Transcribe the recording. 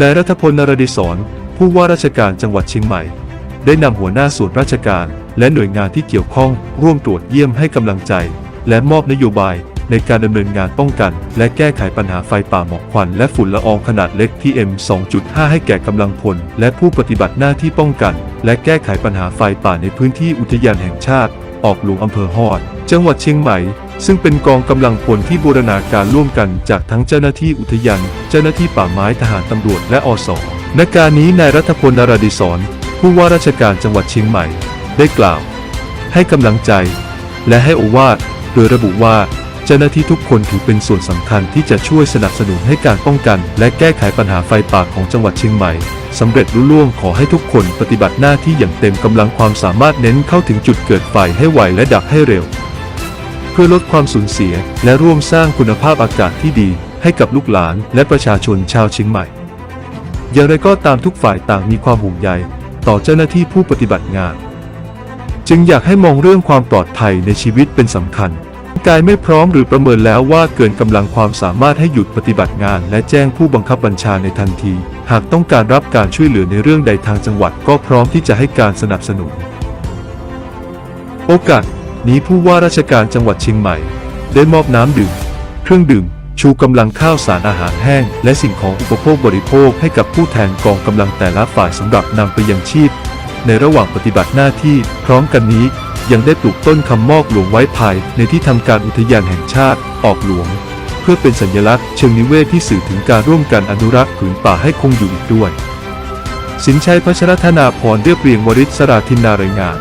นายรัฐพลนรดิศรผู้ว่าราชการจังหวัดเชียงใหม่ ได้นำหัวหน้าส่วนราชการและหน่วยงานที่เกี่ยวข้องร่วมตรวจเยี่ยมให้กำลังใจ และมอบนโยบายในการดำเนินงานป้องกัน และแก้ไขปัญหาไฟป่าหมอกควันและฝุ่นละอองขนาดเล็ก PM 2.5 ให้แก่กำลังพล และผู้ปฏิบัติหน้าที่ป้องกัน และแก้ไขปัญหาไฟป่าในพื้นที่อุทยานแห่งชาติ ออกหลวงอำเภอฮอด จังหวัดเชียงใหม่ ซึ่งเป็นกองกำลังพลที่บูรณาการร่วมกันจากทั้งเจ้าหน้าที่อุทยาน เจ้าหน้าที่ป่าไม้ทหารตำรวจและอสในการนี้นายรัฐพลนราดิศรผู้ว่าราชการจังหวัดเชียงใหม่ ได้กล่าว ให้กำลังใจ และให้โอวาทโดยระบุว่าเจ้าหน้าที่ทุกคนถือเป็นส่วนสำคัญที่จะช่วยสนับสนุนให้การป้องกัน และแก้ไขปัญหาไฟป่าของจังหวัดเชียงใหม่สำเร็จลุล่วงขอให้ทุกคนปฏิบัติหน้าที่อย่างเต็มกำลังความสามารถเน้นเข้าถึงจุดเกิดไฟให้ไวและดับให้เร็ว เพื่อลดความสูญเสีย และร่วมสร้างคุณภาพอากาศที่ดี ให้กับลูกหลานและประชาชนชาวเชียงใหม่ อย่างไรก็ตามทุกฝ่ายต่างมีความห่วงใยต่อเจ้าหน้าที่ผู้ปฏิบัติงาน จึงอยากให้มองเรื่องความปลอดภัยในชีวิตเป็นสำคัญกายไม่พร้อมหรือประเมินแล้วว่าเกินกำลังความสามารถให้หยุดปฏิบัติงาน และแจ้งผู้บังคับบัญชาในทันที หากต้องการรับการช่วยเหลือในเรื่องใดทางจังหวัดก็พร้อมที่จะให้การสนับสนุน โอกาส นี้ผู้ว่าราชการจังหวัดเชียงใหม่ ได้มอบน้ำดื่ม เครื่องดื่ม ชูกำลังข้าวสารอาหารแห้ง และสิ่งของอุปโภคบริโภคให้กับผู้แทนกองกำลังแต่ละฝ่ายสำหรับนำไปยังชีพ ในระหว่างปฏิบัติหน้าที่ พร้อมกันนี้ยังได้ปลูกต้นคำมอกหลวงไว้ภายในที่ทำการอุทยานแห่งชาติ ออกหลวง เพื่อเป็นสัญลักษณ์เชิงนิเวศที่สื่อถึงการร่วมกันอนุรักษ์ผืนป่าให้คงอยู่อีกด้วย สินชัยพัชรธนาพรเรียบเรียงวริศราธินนารายงาน